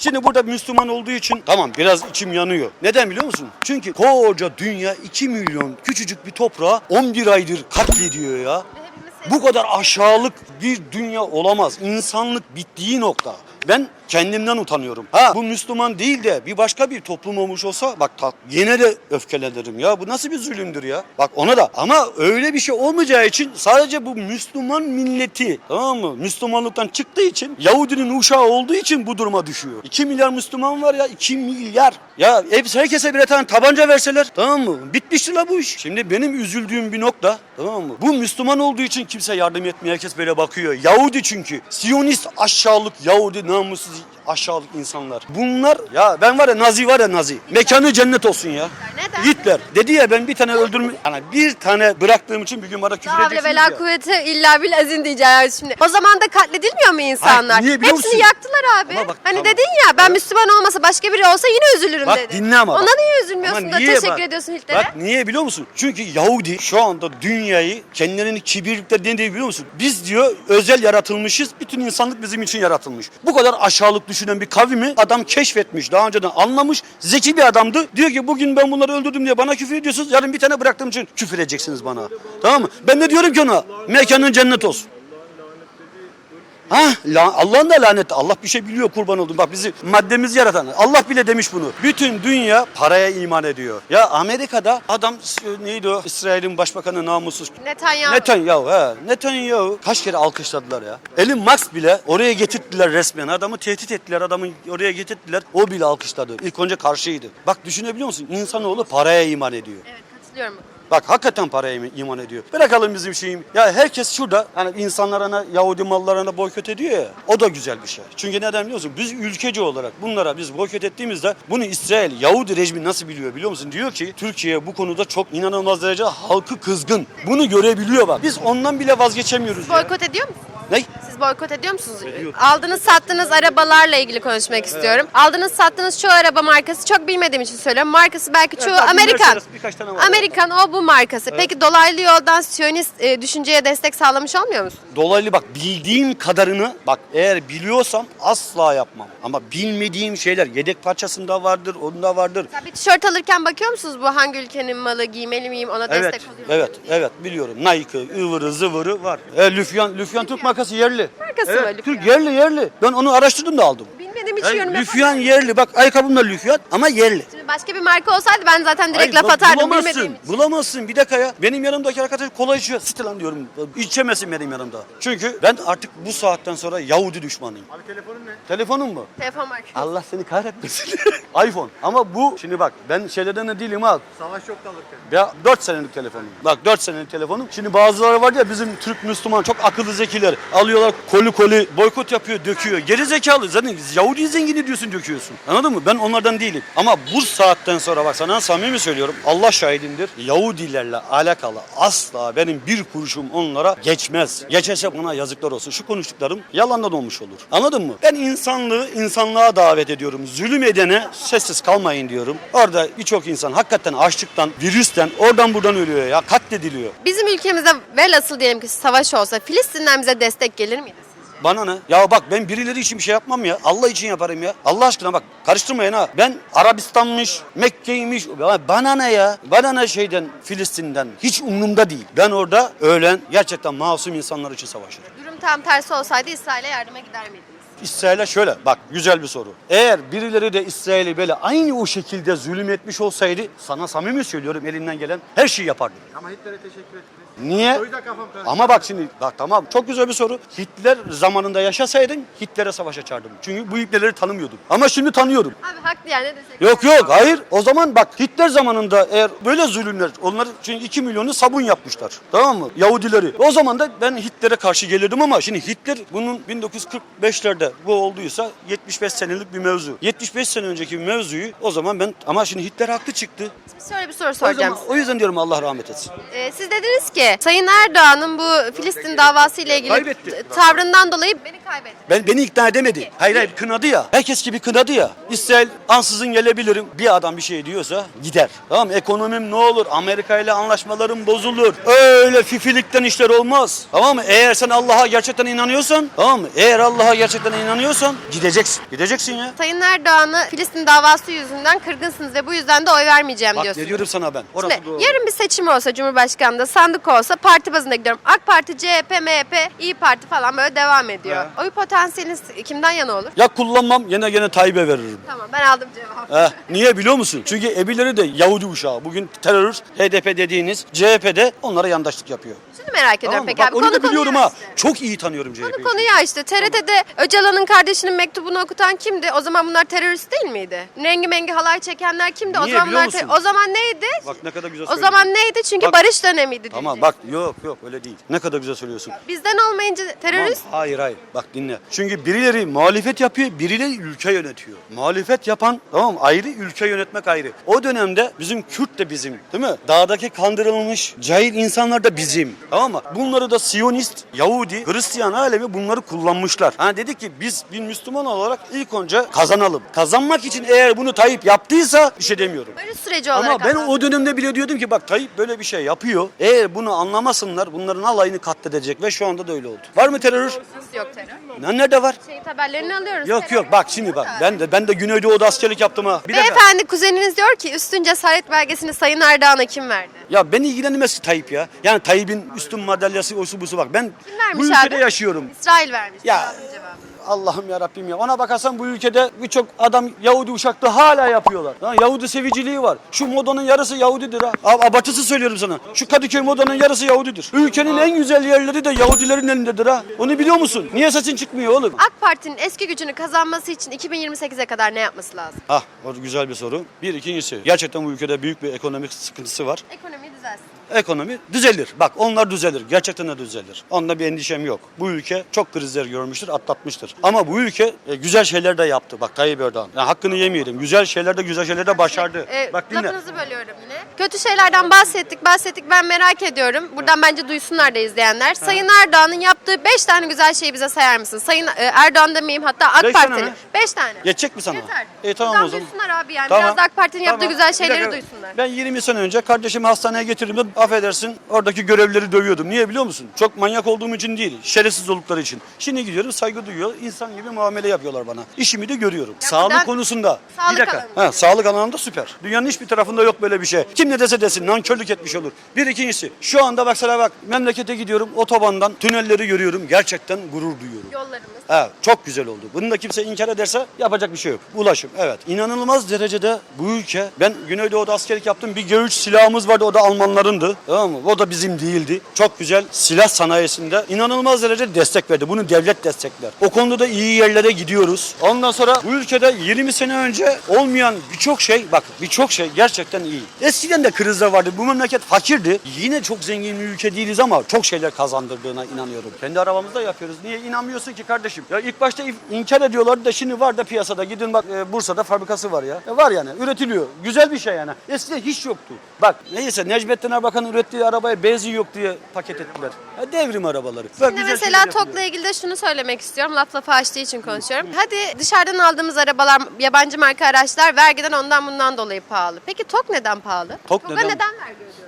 Şimdi burada Müslüman olduğu için tamam biraz içim yanıyor. Neden biliyor musun? Çünkü koca dünya 2 milyon küçücük bir toprağı 11 aydır katlediyor ya. Bu kadar aşağılık bir dünya olamaz. İnsanlık bittiği nokta. Ben kendimden utanıyorum. Ha bu Müslüman değil de bir başka bir toplum olmuş olsa bak ta- yine de öfkelenirim ya. Bu nasıl bir zulümdür ya? Bak ona da ama öyle bir şey olmayacağı için sadece bu Müslüman milleti tamam mı? Müslümanlıktan çıktığı için Yahudinin uşağı olduğu için bu duruma düşüyor. 2 milyar Müslüman var ya 2 milyar. Ya hepsi herkese birer tane tabanca verseler tamam mı? Bitmişti la bu iş. Şimdi benim üzüldüğüm bir nokta tamam mı? Bu Müslüman olduğu için kimse yardım etmiyor. Herkes böyle bakıyor. Yahudi çünkü. Siyonist aşağılık Yahudi namussuz aşağılık insanlar. Bunlar ya ben var ya Nazi var ya Nazi. Mekanı cennet olsun ya. Hitler. Dedi ya ben bir tane öldürmüş. Yani bir tane bıraktığım için bir gün bana küfür Havle edeceksiniz ya. kuvvete illa bil azin diyeceğiz şimdi. O zaman da katledilmiyor mu insanlar? Hayır, niye biliyor Hepsini musun? yaktılar abi. Ama bak, hani tamam. dedin ya ben Müslüman olmasa başka biri olsa yine üzülürüm Bak dedin. dinle ama. Ona bak. niye üzülmüyorsun Ama da niye teşekkür bak- ediyorsun Hitler'e? Bak niye biliyor musun? Çünkü Yahudi şu anda dünyayı kendilerini kibirlikte ne diyor biliyor musun? Biz diyor özel yaratılmışız. Bütün insanlık bizim için yaratılmış. Bu kadar aşağılık düşünen bir kavmi adam keşfetmiş. Daha önceden anlamış. Zeki bir adamdı. Diyor ki bugün ben bunları öldürdüm diye bana küfür ediyorsunuz. Yarın bir tane bıraktığım için küfür edeceksiniz bana. Tamam mı? Ben de diyorum ki ona mekanın cennet olsun. Ha, la- Allah'ın da laneti. Allah bir şey biliyor kurban oldum. Bak bizi maddemizi yaratan. Allah bile demiş bunu. Bütün dünya paraya iman ediyor. Ya Amerika'da adam neydi o? İsrail'in başbakanı namussuz. Netanyahu. Netanyahu he. Netanyahu kaç kere alkışladılar ya. Elon Musk bile oraya getirttiler resmen. Adamı tehdit ettiler. Adamı oraya getirttiler. O bile alkışladı. İlk önce karşıydı. Bak düşünebiliyor musun? İnsanoğlu paraya iman ediyor. Evet katılıyorum. Bak hakikaten paraya im- iman ediyor. Bırakalım bizim şeyim. Ya herkes şurada hani insanlarına Yahudi mallarına boykot ediyor ya. O da güzel bir şey. Çünkü neden biliyor musun? Biz ülkeci olarak bunlara biz boykot ettiğimizde bunu İsrail Yahudi rejimi nasıl biliyor biliyor musun? Diyor ki Türkiye bu konuda çok inanılmaz derece halkı kızgın. Bunu görebiliyor bak. Biz ondan bile vazgeçemiyoruz ya. Boykot ediyor musunuz? Ne? Siz boykot ediyor musunuz? Ediyorum. Aldığınız sattığınız arabalarla ilgili konuşmak istiyorum. Aldığınız sattığınız çoğu araba markası çok bilmediğim için söylüyorum. Markası belki çoğu bak, Amerikan. Mercedes birkaç tane var. Amerikan o bu markası. Peki dolaylı yoldan Siyonist e, düşünceye destek sağlamış olmuyor musun? Dolaylı bak bildiğim kadarını bak eğer biliyorsam asla yapmam. Ama bilmediğim şeyler yedek parçasında vardır, onda vardır. Mesela bir tişört alırken bakıyor musunuz bu hangi ülkenin malı giymeli miyim ona Evet, destek oluyor evet, evet biliyorum. Nike, ıvırı, zıvırı var. E, Lüfyan, Lüfyan Türk markası yerli. Markası evet, Lüfyan? Türk yerli yerli. Ben onu araştırdım da aldım. Bilmediğim için E, yorum Lüfyan yerli. Bak ayakkabım da Lüfyan ama yerli. Başka bir marka olsaydı ben zaten direkt Hayır, laf atardım bulamazsın, bilmediğim için. Bulamazsın. Bir dakika ya. Benim yanımdaki arkadaş kola içiyor. Site lan diyorum. İçemesin benim yanımda. Çünkü ben artık bu saatten sonra Yahudi düşmanıyım. Abi telefonun ne? Telefonun mu? Telefon markası. Allah seni kahretmesin. iPhone. Ama bu şimdi bak ben şeylerden de değilim ha. Savaş yok alırken. Ya 4 senelik telefonum. Bak 4 senelik telefonum. Şimdi bazıları var ya bizim Türk Müslüman çok akıllı zekiler. Alıyorlar koli koli boykot yapıyor döküyor. Geri zekalı zaten Yahudi zengini diyorsun döküyorsun. Anladın mı? Ben onlardan değilim. Ama bu saatten sonra bak sana samimi söylüyorum. Allah şahidimdir. Yahudilerle alakalı asla benim bir kuruşum onlara geçmez. Geçerse bana yazıklar olsun. Şu konuştuklarım yalandan olmuş olur. Anladın mı? Ben insanlığı insanlığa davet ediyorum. Zulüm edene sessiz kalmayın diyorum. Orada birçok insan hakikaten açlıktan, virüsten oradan buradan ölüyor ya. Katlediliyor. Bizim ülkemizde velhasıl diyelim ki savaş olsa Filistin'den bize destek gelir miydi? Bana ne? Ya bak ben birileri için bir şey yapmam ya. Allah için yaparım ya. Allah aşkına bak karıştırmayın ha. Ben Arabistan'mış, Mekke'ymiş. Ya Bana ne ya? Bana ne şeyden, Filistin'den? Hiç umurumda değil. Ben orada ölen gerçekten masum insanlar için savaşırım. Durum tam tersi olsaydı İsrail'e yardıma gider miydiniz? İsrail'e şöyle bak güzel bir soru. Eğer birileri de İsrail'i böyle aynı o şekilde zulüm etmiş olsaydı sana samimi söylüyorum elinden gelen her şeyi yapardım. Ama Hitler'e teşekkür ettiniz. Niye? O yüzden kafam karıştı. Ama bak şimdi bak tamam çok güzel bir soru. Hitler zamanında yaşasaydın Hitler'e savaş açardım. Çünkü bu Hitler'leri tanımıyordum. Ama şimdi tanıyorum. Abi haklı yani ne desek. Yok yok hayır. O zaman bak Hitler zamanında eğer böyle zulümler onlar çünkü 2 milyonu sabun yapmışlar. Tamam mı? Yahudileri. O zaman da ben Hitler'e karşı gelirdim ama şimdi Hitler bunun 1945'lerde bu olduysa 75 senelik bir mevzu. 75 sene önceki bir mevzuyu o zaman ben ama şimdi Hitler haklı çıktı. Şöyle bir soru O, soracağım zaman, o yüzden diyorum Allah rahmet etsin. Ee, siz dediniz ki Sayın Erdoğan'ın bu Filistin davası ile ilgili Kaybetti. tavrından dolayı beni kaybetti. Ben beni ikna edemedi. Hayır hayır kınadı ya. Herkes gibi kınadı ya. İsrail ansızın gelebilirim. Bir adam bir şey diyorsa gider. Tamam ekonomim ne olur? Amerika ile anlaşmalarım bozulur. Öyle fifilikten işler olmaz. Tamam mı? Eğer sen Allah'a gerçekten inanıyorsan, tamam mı? Eğer Allah'a gerçekten inanıyorsan gideceksin. Gideceksin ya. Sayın Erdoğan'ı Filistin davası yüzünden kırgınsınız ve bu yüzden de oy vermeyeceğim Bak diyorsunuz. ne diyorum sana ben. Orası Şimdi doğru. yarın bir seçim olsa Cumhurbaşkanı'nda sandık olsa parti bazında gidiyorum. AK Parti, CHP, MHP, İyi Parti falan böyle devam ediyor. Oy potansiyeliniz kimden yana olur? Ya kullanmam yine gene Tayyip'e veririm. Tamam ben aldım cevabı. Heh, niye biliyor musun? Çünkü ebileri de Yahudi uşağı. Bugün terörist HDP dediğiniz CHP'de onlara yandaşlık yapıyor. Şunu merak ediyorum Tamam mı? peki Bak abi. onu da biliyorum ha. açtı. Çok iyi tanıyorum CHP'yi. Konu konuyu açtı. TRT'de Öcalan'ın kardeşinin mektubunu okutan kimdi? O zaman bunlar terörist değil miydi? Rengi mengi halay çekenler kimdi? o Niye zaman biliyor bunlar musun? O zaman neydi? Bak ne kadar güzel o söyledin. zaman neydi? Çünkü Bak- barış dönemiydi Tamam diyecek. bak yok yok öyle değil. Ne kadar güzel söylüyorsun. Bizden olmayınca terörist Tamam, hayır hayır bak dinle. Çünkü birileri muhalefet yapıyor, birileri ülke yönetiyor. Muhalefet yapan tamam mı? ayrı, ülke yönetmek ayrı. O dönemde bizim Kürt de bizim değil mi? Dağdaki kandırılmış cahil insanlar da bizim. Tamam mı? Bunları da Siyonist, Yahudi, Hristiyan alemi bunları kullanmışlar. Ha dedi ki biz bir Müslüman olarak ilk önce kazanalım. Kazanmak için eğer bunu Tayyip yaptıysa bir şey demiyorum. barış süreci olarak Ama ben adlandırıyor. o dönemde bile diyordum ki bak Tayyip böyle bir şey yapıyor. Eğer bunu anlamasınlar bunların alayını katledecek ve şu anda da öyle oldu. Var mı terör? Yok terör? Ne nerede var? Şehit haberlerini alıyoruz. Yok yok bak şimdi bak ben de ben de Güneydoğu'da askerlik yaptım ha. Bir dakika. Beyefendi kuzeniniz diyor ki üstün cesaret belgesini Sayın Erdoğan'a kim verdi? Ya beni ilgilenmez Tayyip ya. Yani Tayyip'in üstün madalyası oysu busu bak. Ben Kim vermiş bu ülkede abi? yaşıyorum. İsrail vermiş. Ya-. Allah'ım ya Rabbim ya. Ona bakarsan bu ülkede birçok adam Yahudi uşaklığı hala yapıyorlar. Ha, Yahudi seviciliği var. Şu modanın yarısı Yahudidir ha. A- Abartısı söylüyorum sana. Şu Kadıköy modanın yarısı Yahudidir. Ülkenin en güzel yerleri de Yahudilerin elindedir ha. Onu biliyor musun? Niye sesin çıkmıyor oğlum? AK Parti'nin eski gücünü kazanması için 2028'e kadar ne yapması lazım? Ah, o güzel bir soru. Bir ikincisi. Gerçekten bu ülkede büyük bir ekonomik sıkıntısı var. Ekonomi. Ekonomi düzelir. Bak onlar düzelir. Gerçekten de düzelir. Onda bir endişem yok. Bu ülke çok krizler görmüştür, atlatmıştır. Ama bu ülke e, güzel şeyler de yaptı. Bak Tayyip Erdoğan. Yani hakkını yemeyelim. Güzel şeyler de güzel şeyler de başardı. Ee, Bak dinle. Lafınızı bölüyorum yine. Kötü şeylerden bahsettik, bahsettik. Ben merak ediyorum. Buradan bence duysunlar da izleyenler. Sayın Erdoğan'ın yaptığı 5 tane güzel şeyi bize sayar mısın? Sayın e, Erdoğan demeyeyim hatta AK Beş tane Partili. mi? 5 tane. Yetecek mi sana? Yeter. E tamam Buradan o zaman. duysunlar abi yani. Tamam. Biraz da AK Parti'nin yaptığı Tamam. güzel Bir şeyleri dakika. duysunlar. Ben 20 sene önce kardeşimi hastaneye getirdiğimde affedersin oradaki görevlileri dövüyordum. Niye biliyor musun? Çok manyak olduğum için değil. Şerefsiz oldukları için. Şimdi gidiyorum saygı duyuyor. insan gibi muamele yapıyorlar bana. İşimi de görüyorum. Ya sağlık konusunda. Sağlık bir dakika. Ha, sağlık alanında süper. Dünyanın hiçbir tarafında yok böyle bir şey. Kim ne dese desin nankörlük etmiş olur. Bir ikincisi. Şu anda mesela bak memlekete gidiyorum otobandan tünelleri görüyorum. Gerçekten gurur duyuyorum. Yollarımız. Evet çok güzel oldu. Bunu da kimse inkar ederse yapacak bir şey yok. Ulaşım evet. İnanılmaz derecede bu ülke ben Güneydoğu'da askerlik yaptım. Bir G3 silahımız vardı o da Almanlarındı. Tamam mı? O da bizim değildi. Çok güzel silah sanayisinde inanılmaz derecede destek verdi. Bunu devlet destekler. O konuda da iyi yerlere gidiyoruz. Ondan sonra bu ülkede 20 sene önce olmayan birçok şey bak birçok şey gerçekten iyi. Eskiden de krizler vardı. Bu memleket fakirdi. Yine çok zengin bir ülke değiliz ama çok şeyler kazandırdığına inanıyorum. Kendi arabamızda yapıyoruz. Niye inanmıyorsun ki kardeşim? Ya ilk başta inkar ediyorlardı da şimdi var da piyasada. Gidin bak e, Bursa'da fabrikası var ya. E, var yani üretiliyor. Güzel bir şey yani. Eskiden hiç yoktu. Bak neyse Necmettin Erbakan'ın ürettiği arabaya benzin yok diye paket ettiler. Ya, devrim arabaları. Bak, Şimdi mesela. TOK'la ilgili de şunu söylemek istiyorum. Laf lafa açtığı için konuşuyorum. Hadi dışarıdan aldığımız arabalar, yabancı marka araçlar vergiden ondan bundan dolayı pahalı. Peki TOK neden pahalı? TOK TOK'a neden- neden vergi ödüyoruz?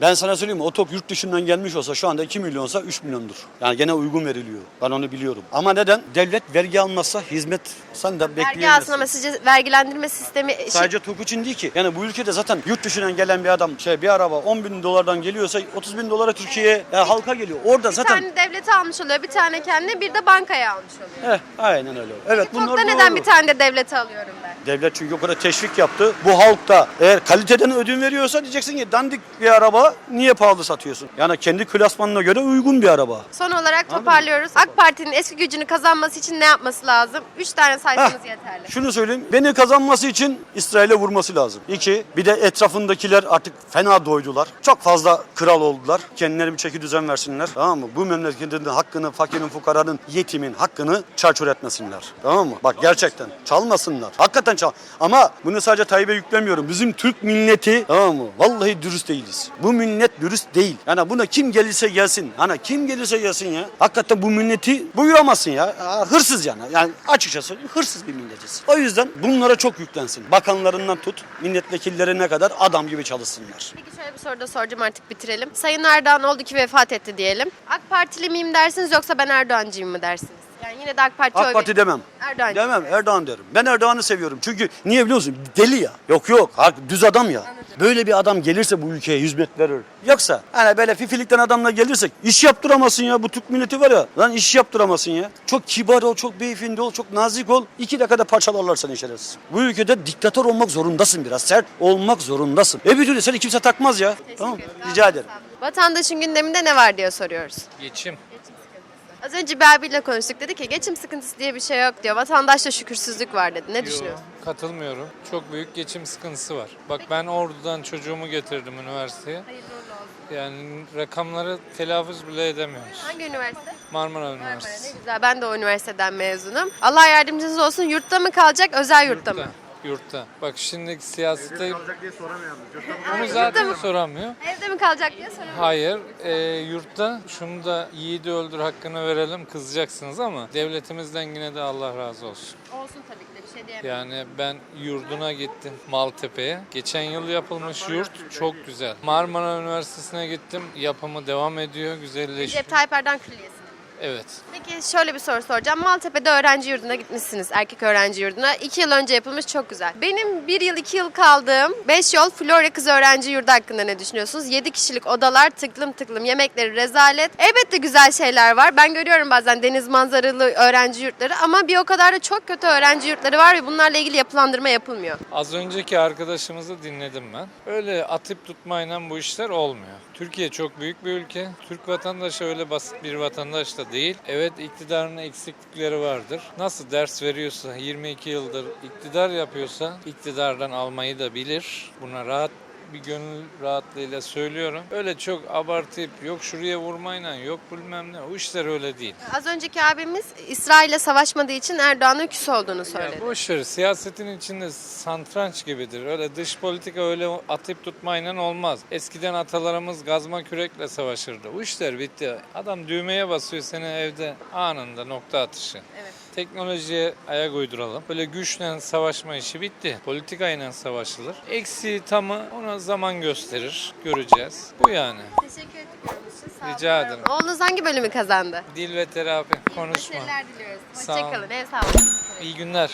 Ben sana söyleyeyim mi? O tok yurt dışından gelmiş olsa şu anda 2 milyonsa 3 milyondur. Yani gene uygun veriliyor. Ben onu biliyorum. Ama neden? Devlet vergi almazsa hizmet sen de Vergi bekleyemezsin. aslında sizce vergilendirme sistemi... şey- Sadece TOK için değil ki. Yani bu ülkede zaten yurt dışından gelen bir adam şey bir araba 10 bin dolardan geliyorsa 30 bin dolara Türkiye'ye yani halka geliyor. Orada bir zaten tane devlete almış oluyor, bir tane kendine, bir de bankaya almış oluyor. Eh, aynen öyle. Evet bunlar TOK'ta doğru. neden bir tane de devlete alıyorum? Devlet çünkü o kadar teşvik yaptı. Bu halk da eğer kaliteden ödün veriyorsa diyeceksin ki dandik bir araba niye pahalı satıyorsun? Yani kendi klasmanına göre uygun bir araba. Son olarak toparlıyoruz. AK Parti'nin eski gücünü kazanması için ne yapması lazım? Üç tane saysanız Heh, yeterli. Şunu söyleyeyim. Beni kazanması için İsrail'e vurması lazım. İki, bir de etrafındakiler artık fena doydular. Çok fazla kral oldular. Kendileri bir çeki düzen versinler. Tamam mı? Bu memleketin hakkını, fakirin, fukaranın, yetimin hakkını çarçur etmesinler. Tamam mı? Bak gerçekten çalmasınlar. Hakikaten Zaten çal. Ama bunu sadece Tayyip'e yüklemiyorum. Bizim Türk milleti tamam mı? Vallahi dürüst değiliz. Bu millet dürüst değil. Yani buna kim gelirse gelsin. Hani kim gelirse gelsin ya. Hakikaten bu milleti buyuramazsın ya. Hırsız yani. Yani açıkça söyleyeyim hırsız bir milletiz. O yüzden bunlara çok yüklensin. Bakanlarından tut milletvekillerine kadar adam gibi çalışsınlar. Peki şöyle bir soru da soracağım artık bitirelim. Sayın Erdoğan oldu ki vefat etti diyelim. AK Partili miyim dersiniz yoksa ben Erdoğancıyım mı dersiniz? Yani yine de AK Parti'ye AK Parti demem. Erdoğancı. Demem Erdoğan derim. Ben Erdoğan'ı seviyorum. Çünkü niye biliyor musun? Deli ya. Yok yok. Hak- Düz adam ya. Böyle bir adam gelirse bu ülkeye hizmet verir. Yoksa hani böyle fifilikten adamla gelirsek iş yaptıramazsın ya. Bu Türk milleti var ya. Lan iş yaptıramazsın ya. Çok kibar ol, çok beyefendi ol, çok nazik ol. İki dakikada parçalarlar seni şerefsiz. Bu ülkede diktatör olmak zorundasın biraz. Sert olmak zorundasın. E bir türlü seni kimse takmaz ya. Tamam ederim. Rica ederim. Vatandaşın gündeminde ne var diye soruyoruz. Geçim. Az önce bir abiyle konuştuk dedi ki geçim sıkıntısı diye bir şey yok diyor. Vatandaşta şükürsüzlük var dedi. Ne Yo, düşünüyorsun? katılmıyorum. Çok büyük geçim sıkıntısı var. Bak ben Ordu'dan çocuğumu getirdim üniversiteye. Yani rakamları telaffuz bile edemiyoruz. Hangi üniversite? Marmara Marmara Üniversitesi. ne güzel. Ben de o üniversiteden mezunum. Allah yardımcınız olsun. Yurtta mı kalacak, özel yurtta, mı? Yurtta. Yurtta. Bak şimdiki siyasette Kalacak diye soramıyor yalnız. Yurtta mı onu zaten mı? soramıyor. Evde mi kalacak diye soruyorum. Hayır, e, yurtta şunu da yiğidi öldür hakkını verelim kızacaksınız ama devletimizden yine de Allah razı olsun. Olsun tabii ki de bir şey diyemem. Yani ben yurduna gittim Maltepe'ye. Geçen yıl yapılmış yurt çok güzel. Marmara Üniversitesi'ne gittim. Yapımı devam ediyor, güzelleşiyor. Recep Tayyip Erdoğan Külliyesi. Evet. Peki şöyle bir soru soracağım. Maltepe'de öğrenci yurduna gitmişsiniz. Erkek öğrenci yurduna. İki yıl önce yapılmış çok güzel. Benim bir yıl iki yıl kaldığım Beş Yol Florya Kız Öğrenci Yurdu hakkında ne düşünüyorsunuz? Yedi kişilik odalar tıklım tıklım yemekleri rezalet. Elbette güzel şeyler var. Ben görüyorum bazen deniz manzaralı öğrenci yurtları ama bir o kadar da çok kötü öğrenci yurtları var ve bunlarla ilgili yapılandırma yapılmıyor. Az önceki arkadaşımızı dinledim ben. Öyle atıp tutmayla bu işler olmuyor. Türkiye çok büyük bir ülke. Türk vatandaşı öyle basit bir vatandaş da değil. Evet iktidarın eksiklikleri vardır. Nasıl ders veriyorsa 22 yıldır iktidar yapıyorsa iktidardan almayı da bilir. Buna rahat bir gönül rahatlığıyla söylüyorum. Öyle çok abartıp yok şuraya vurmayla yok bilmem ne o işler öyle değil. Az önceki abimiz İsrail'le savaşmadığı için Erdoğan'ın küs olduğunu söyledi. Ya boş ver. Siyasetin içinde santranç gibidir. Öyle dış politika öyle atıp tutmayla olmaz. Eskiden atalarımız gazma kürekle savaşırdı. Bu işler bitti. Adam düğmeye basıyor seni evde anında nokta atışı. Evet. Teknolojiye ayak uyduralım. Böyle güçle savaşma işi bitti. Politikayla savaşılır. Eksiği tamı ona zaman gösterir. Göreceğiz. Bu yani. Teşekkür ediyorum. Sağ olun. Rica ederim. Oğlunuz hangi bölümü kazandı? Dil ve terapi konuşma. Başarılar diliyoruz. Sağ olun. Hoşçakalın. Ev sağlığı. İyi günler.